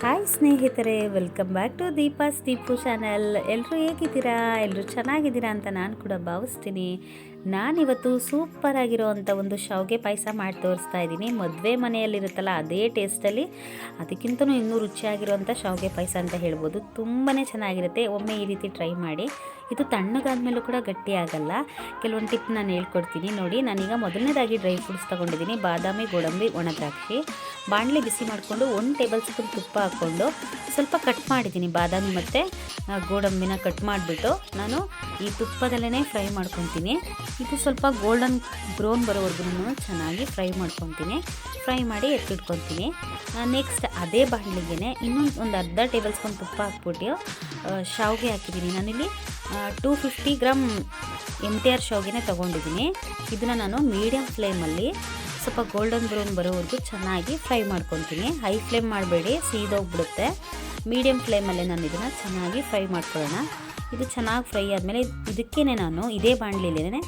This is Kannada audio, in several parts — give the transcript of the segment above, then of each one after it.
ಹಾಯ್ ಸ್ನೇಹಿತರೆ welcome back to Deepa's Deepu channel ಎಲ್ಲರೂ ಹೇಗಿದ್ದೀರಾ? ಎಲ್ಲರೂ ಚೆನ್ನಾಗಿದ್ದೀರಾ ಅಂತ ನಾನು ಕೂಡ ಭಾವಿಸ್ತೀನಿ. ನಾನಿವತ್ತು ಸೂಪರ್ ಆಗಿರೋ ಒಂದು ಶಾವಿಗೆ ಪಾಯಸ ಮಾಡಿ ತೋರಿಸ್ತಾ ಇದ್ದೀನಿ. ಮದುವೆ ಮನೆಯಲ್ಲಿರುತ್ತಲ್ಲ, ಅದೇ ಟೇಸ್ಟಲ್ಲಿ ಅದಕ್ಕಿಂತಲೂ ಇನ್ನೂ ರುಚಿಯಾಗಿರುವಂಥ ಶಾವಿಗೆ ಪಾಯಸ ಅಂತ ಹೇಳ್ಬೋದು. ತುಂಬಾ ಚೆನ್ನಾಗಿರುತ್ತೆ. ಒಮ್ಮೆ ಈ ರೀತಿ ಟ್ರೈ ಮಾಡಿ. ಇದು ತಣ್ಣಗಾದ್ಮೇಲೂ ಕೂಡ ಗಟ್ಟಿ ಆಗಲ್ಲ. ಕೆಲವೊಂದು ಟಿಪ್ ನಾನು ಹೇಳ್ಕೊಡ್ತೀನಿ. ನೋಡಿ, ನಾನೀಗ ಮೊದಲನೇದಾಗಿ ಡ್ರೈ ಫ್ರೂಟ್ಸ್ ತೊಗೊಂಡಿದ್ದೀನಿ. ಬಾದಾಮಿ, ಗೋಡಂಬಿ ಒಣದ್ರಾಕ್ಷಿ ಬಾಣಲೆ ಬಿಸಿ ಮಾಡಿಕೊಂಡು ಒಂದು ಟೇಬಲ್ ಸ್ಪೂನ್ ತುಪ್ಪ ಹಾಕ್ಕೊಂಡು ಸ್ವಲ್ಪ ಕಟ್ ಮಾಡಿದ್ದೀನಿ. ಬಾದಾಮಿ ಮತ್ತು ಗೋಡಂಬಿನ ಕಟ್ ಮಾಡಿಬಿಟ್ಟು ನಾನು ಈ ತುಪ್ಪದಲ್ಲೇ ಫ್ರೈ ಮಾಡ್ಕೊತೀನಿ. ಇದು ಸ್ವಲ್ಪ ಗೋಲ್ಡನ್ ಬ್ರೌನ್ ಬರೋವರೆಗೂ ಚೆನ್ನಾಗಿ ಫ್ರೈ ಮಾಡ್ಕೊತೀನಿ. ಫ್ರೈ ಮಾಡಿ ಎತ್ತಿಟ್ಕೊತೀನಿ. ನೆಕ್ಸ್ಟ್ ಅದೇ ಬಾಣಲಿಗೆ ಇನ್ನೊಂದು ಒಂದು ಅರ್ಧ ಟೇಬಲ್ ಸ್ಪೂನ್ ತುಪ್ಪ ಹಾಕ್ಬಿಟ್ಟು ಶಾವಿಗೆ ಹಾಕಿದ್ದೀನಿ. ನಾನಿಲ್ಲಿ two fifty gram M T R ಶಾವಿಗೆನೇ ತೊಗೊಂಡಿದ್ದೀನಿ. ಇದನ್ನು ನಾನು ಮೀಡಿಯಮ್ ಫ್ಲೇಮಲ್ಲಿ ಸ್ವಲ್ಪ ಗೋಲ್ಡನ್ ಬ್ರೌನ್ ಬರೋವರೆಗೂ ಚೆನ್ನಾಗಿ ಫ್ರೈ ಮಾಡ್ಕೊತೀನಿ. ಹೈ ಫ್ಲೇಮ್ ಮಾಡಬೇಡಿ, ಸೀದೋಗ್ಬಿಡುತ್ತೆ. ಮೀಡಿಯಮ್ ಫ್ಲೇಮಲ್ಲೇ ನಾನು ಇದನ್ನು ಚೆನ್ನಾಗಿ ಫ್ರೈ ಮಾಡ್ಕೊಳ್ಳೋಣ. ಇದು ಚೆನ್ನಾಗಿ ಫ್ರೈ ಆದಮೇಲೆ ಇದಕ್ಕೇ ನಾನು ಇದೇ ಬಾಣಲಿಲೇನೆ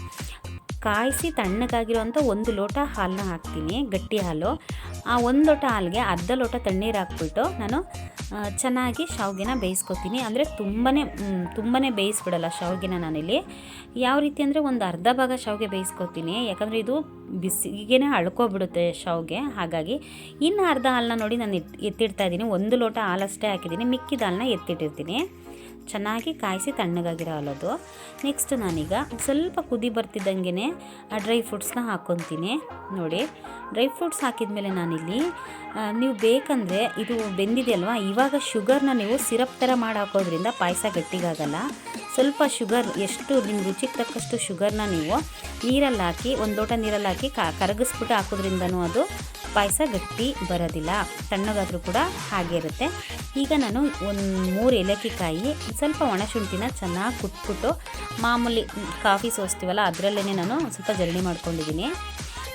ಕಾಯಿಸಿ ತಣ್ಣಗಾಗಿರೋವಂಥ ಒಂದು ಲೋಟ ಹಾಲನ್ನ ಹಾಕ್ತೀನಿ, ಗಟ್ಟಿ ಹಾಲು. ಆ ಒಂದು ಲೋಟ ಹಾಲಿಗೆ ಅರ್ಧ ಲೋಟ ತಣ್ಣೀರು ಹಾಕ್ಬಿಟ್ಟು ನಾನು ಚೆನ್ನಾಗಿ ಶಾವಿಗೆನ ಬೇಯಿಸ್ಕೊತೀನಿ. ಅಂದರೆ ತುಂಬಾ ತುಂಬಾ ಬೇಯಿಸ್ಬಿಡಲ್ಲ ಶಾವಿಗೆನ ನಾನಿಲ್ಲಿ. ಯಾವ ರೀತಿ ಅಂದರೆ ಒಂದು ಅರ್ಧ ಭಾಗ ಶಾವಿಗೆ ಬೇಯಿಸ್ಕೊತೀನಿ. ಯಾಕಂದರೆ ಇದು ಬಿಸಿಗೆನೇ ಅಳ್ಕೊಬಿಡುತ್ತೆ ಶಾವಿಗೆ. ಹಾಗಾಗಿ ಇನ್ನು ಅರ್ಧ ಹಾಲನ್ನ ನೋಡಿ ನಾನು ಎತ್ ಎತ್ತಿಡ್ತಾ ಇದ್ದೀನಿ. ಒಂದು ಲೋಟ ಹಾಲಷ್ಟೇ ಹಾಕಿದ್ದೀನಿ. ಮಿಕ್ಕಿದ ಹಾಲನ್ನ ಎತ್ತಿಟ್ಟಿರ್ತೀನಿ. ಚೆನ್ನಾಗಿ ಕಾಯಿಸಿ ತಣ್ಣಗಾಗಿರೋ ಅಲ್ಲದು ನೆಕ್ಸ್ಟ್ ನಾನೀಗ ಸ್ವಲ್ಪ ಕುದಿ ಬರ್ತಿದ್ದಂಗೆ ಆ ಡ್ರೈ ಫ್ರೂಟ್ಸ್ನ ಹಾಕ್ಕೊತೀನಿ ನೋಡಿ ಡ್ರೈ ಫ್ರೂಟ್ಸ್ ಹಾಕಿದ್ಮೇಲೆ ನಾನಿಲ್ಲಿ ಆ, ನೀವು ಬೇಕಂದರೆ ಇದು ಬೆಂದಿದೆಯಲ್ವಾ? ಇವಾಗ ಶುಗರ್ನ ನೀವು ಸಿರಪ್ ಥರ ಮಾಡಿ ಹಾಕೋದ್ರಿಂದ ಪಾಯಸ ಗಟ್ಟಿಗಾಗಲ್ಲ. ಸ್ವಲ್ಪ ಶುಗರ್ ಎಷ್ಟು ನಿಮ್ಮ ರುಚಿಗೆ ತಕ್ಕಷ್ಟು ಶುಗರ್ನ ನೀವು ನೀರಲ್ಲಿ ಹಾಕಿ ಒಂದು ಲೋಟ ನೀರಲ್ಲಿ ಹಾಕಿ ಕರಗಿಸ್ಬಿಟ್ಟು ಹಾಕೋದ್ರಿಂದನೂ ಅದು ಪಾಯಸ ಗಟ್ಟಿ ಬರೋದಿಲ್ಲ, ತಣ್ಣಗಾದರೂ ಕೂಡ ಹಾಗೆ ಇರುತ್ತೆ. ಈಗ ನಾನು ಒಂದು ಮೂರು ಏಲಕ್ಕಿ ಕಾಯಿ ಸ್ವಲ್ಪ ಒಣಶುಂಠಿನ ಚೆನ್ನಾಗಿ ಕುಟ್ಬಿಟ್ಟು ಮಾಮೂಲಿ ಕಾಫಿ ಸೋಸ್ತೀವಲ್ಲ ಅದರಲ್ಲೇ ನಾನು ಸ್ವಲ್ಪ ಜರಡಿ ಮಾಡ್ಕೊಂಡಿದ್ದೀನಿ.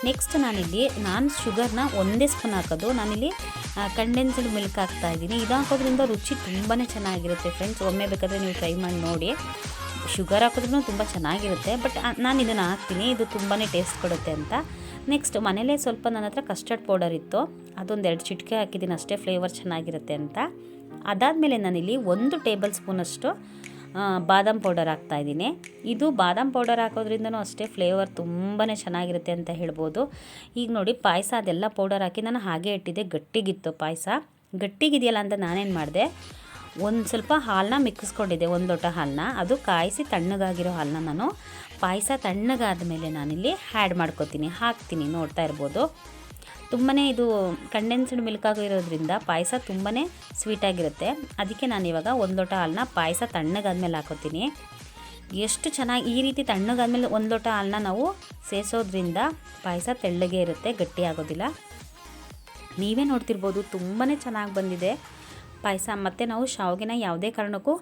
ನೆಕ್ಸ್ಟ್ ನಾನಿಲ್ಲಿ, ನಾನು ಶುಗರ್ನ ಒಂದೇ ಸ್ಪೂನ್ ಹಾಕೋದು. ನಾನಿಲ್ಲಿ ಕಂಡೆನ್ಸ್ಡ್ ಮಿಲ್ಕ್ ಹಾಕ್ತಾ ಇದ್ದೀನಿ. ಇದು ಹಾಕೋದ್ರಿಂದ ರುಚಿ ತುಂಬಾ ಚೆನ್ನಾಗಿರುತ್ತೆ ಫ್ರೆಂಡ್ಸ್. ಒಮ್ಮೆ ಬೇಕಾದರೆ ನೀವು ಟ್ರೈ ಮಾಡಿ ನೋಡಿ. ಶುಗರ್ ಹಾಕಿದ್ರು ತುಂಬ ಚೆನ್ನಾಗಿರುತ್ತೆ, ಬಟ್ ನಾನು ಇದನ್ನು ಹಾಕ್ತೀನಿ. ಇದು ತುಂಬಾ ಟೇಸ್ಟ್ ಕೊಡುತ್ತೆ ಅಂತ. ನೆಕ್ಸ್ಟ್ ಮನೇಲೇ ಸ್ವಲ್ಪ ನನ್ನ ಹತ್ರ ಕಸ್ಟರ್ಡ್ ಪೌಡರ್ ಇತ್ತು. ಅದೊಂದು ಎರಡು ಚಿಟಿಕೆ ಹಾಕಿದ್ದೀನಿ ಅಷ್ಟೇ ಫ್ಲೇವರ್ ಚೆನ್ನಾಗಿರುತ್ತೆ ಅಂತ. ಅದಾದಮೇಲೆ ನಾನಿಲ್ಲಿ ಒಂದು ಟೇಬಲ್ ಸ್ಪೂನಷ್ಟು ಬಾದಾಮ್ ಪೌಡರ್ ಹಾಕ್ತಾ ಇದ್ದೀನಿ. ಇದು ಬಾದಾಮ್ ಪೌಡರ್ ಹಾಕೋದ್ರಿಂದನೂ ಅಷ್ಟೇ ಫ್ಲೇವರ್ ತುಂಬಾ ಚೆನ್ನಾಗಿರುತ್ತೆ ಅಂತ ಹೇಳ್ಬೋದು. ಈಗ ನೋಡಿ, ಪಾಯಸ ಅದೆಲ್ಲ ಪೌಡರ್ ಹಾಕಿ ನಾನು ಹಾಗೆ ಇಟ್ಟಿದ್ದೆ, ಗಟ್ಟಿಗಿತ್ತು ಪಾಯಸ. ಗಟ್ಟಿಗಿದೆಯಲ್ಲ ಅಂತ ನಾನೇನು ಮಾಡಿದೆ ಒಂದು ಸ್ವಲ್ಪ ಹಾಲನ್ನ ಮಿಕ್ಕಿಸ್ಕೊಂಡಿದ್ದೆ ಒಂದು ಲೋಟ ಹಾಲನ್ನ ಅದು ಕಾಯಿಸಿ ತಣ್ಣಗಾಗಿರೋ ಹಾಲನ್ನ ನಾನು ಪಾಯಸ ತಣ್ಣಗಾದ ಮೇಲೆ ನಾನಿಲ್ಲಿ ಆ್ಯಡ್ ಮಾಡ್ಕೊತೀನಿ, ಹಾಕ್ತೀನಿ, ನೋಡ್ತಾ ಇರ್ಬೋದು. ತುಂಬಾ ಇದು ಕಂಡೆನ್ಸ್ಡ್ ಮಿಲ್ಕ್ ಆಗಿರೋದ್ರಿಂದ ಪಾಯಸ ತುಂಬಾ ಸ್ವೀಟಾಗಿರುತ್ತೆ ಅದಕ್ಕೆ ನಾನು ಇವಾಗ ಒಂದು ಲೋಟ ಹಾಲನ್ನ ಪಾಯಸ ತಣ್ಣಗಾದ್ಮೇಲೆ ಹಾಕೋತೀನಿ ಎಷ್ಟು ಚೆನ್ನಾಗಿ ಈ ರೀತಿ ತಣ್ಣಗಾದ್ಮೇಲೆ ಒಂದು ಲೋಟ ಹಾಲನ್ನ ನಾವು ಸೇರಿಸೋದ್ರಿಂದ ಪಾಯಸ ತೆಳ್ಳಗೆ ಇರುತ್ತೆ, ಗಟ್ಟಿ ಆಗೋದಿಲ್ಲ. ನೀವೇ ನೋಡ್ತಿರ್ಬೋದು ತುಂಬಾ ಚೆನ್ನಾಗಿ ಬಂದಿದೆ. ಪಾಯಸ ಮತ್ತು ನಾವು ಶಾವಿಗೆನ ಯಾವುದೇ ಕಾರಣಕ್ಕೂ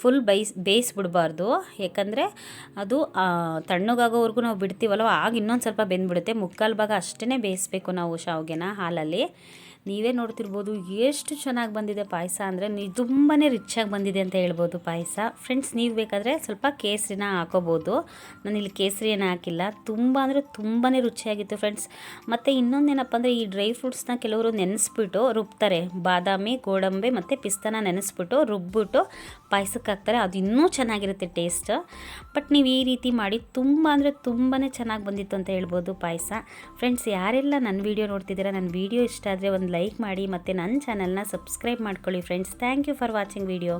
ಫುಲ್ ಬೇಯಿಸ್, ಬೇಯಿಸ್ಬಿಡ್ಬಾರ್ದು. ಯಾಕಂದರೆ ಅದು ತಣ್ಣಗಾಗೋವರೆಗೂ ನಾವು ಬಿಡ್ತೀವಲ್ವ, ಆಗ ಇನ್ನೊಂದು ಸ್ವಲ್ಪ ಬೆಂದ್ಬಿಡುತ್ತೆ. ಮುಕ್ಕಾಲು ಭಾಗ ಅಷ್ಟೇ ಬೇಯಿಸ್ಬೇಕು ನಾವು ಶಾವಿಗೆನ ಹಾಲಲ್ಲಿ. ನೀವೇ ನೋಡ್ತಿರ್ಬೋದು ಎಷ್ಟು ಚೆನ್ನಾಗಿ ಬಂದಿದೆ ಪಾಯಸ ಅಂದರೆ ನೀವು ತುಂಬಾ ರಿಚಾಗಿ ಬಂದಿದೆ ಅಂತ ಹೇಳ್ಬೋದು ಪಾಯಸ. ಫ್ರೆಂಡ್ಸ್ ನೀವು ಬೇಕಾದರೆ ಸ್ವಲ್ಪ ಕೇಸರಿನ ಹಾಕೋಬೋದು. ನಾನಿಲ್ಲಿ ಕೇಸರಿಯನ್ನು ಹಾಕಿಲ್ಲ. ತುಂಬ ಅಂದರೆ ತುಂಬಾ ರುಚಿಯಾಗಿತ್ತು ಫ್ರೆಂಡ್ಸ್ ಮತ್ತು ಇನ್ನೊಂದೇನಪ್ಪ ಅಂದರೆ ಈ ಡ್ರೈ ಫ್ರೂಟ್ಸ್ನ ಕೆಲವರು ನೆನೆಸ್ಬಿಟ್ಟು ರುಬ್ತಾರೆ. ಬಾದಾಮಿ, ಗೋಡಂಬಿ ಮತ್ತು ಪಿಸ್ತಾನ ನೆನೆಸ್ಬಿಟ್ಟು ರುಬ್ಬಿಟ್ಟು ಪಾಯಸಕ್ಕೆ ಹಾಕ್ತಾರೆ. ಅದು ಇನ್ನೂ ಚೆನ್ನಾಗಿರುತ್ತೆ ಟೇಸ್ಟ್ ಬಟ್ ನೀವು ಈ ರೀತಿ ಮಾಡಿ ತುಂಬ ಅಂದರೆ ತುಂಬಾ ಚೆನ್ನಾಗಿ ಬಂದಿತ್ತು ಅಂತ ಹೇಳ್ಬೋದು ಪಾಯಸ. ಫ್ರೆಂಡ್ಸ್ ಯಾರೆಲ್ಲ ನನ್ನ ವೀಡಿಯೋ ನೋಡ್ತಿದ್ದೀರಾ ನನ್ನ ವೀಡಿಯೋ ಇಷ್ಟ ಆದರೆ ಒಂದು ಲೈಕ್ ಮಾಡಿ ಮತ್ತು ನನ್ನ ಚಾನಲ್ನ ಸಬ್ಸ್ಕ್ರೈಬ್ ಮಾಡ್ಕೊಳ್ಳಿ friends. Thank you for watching video.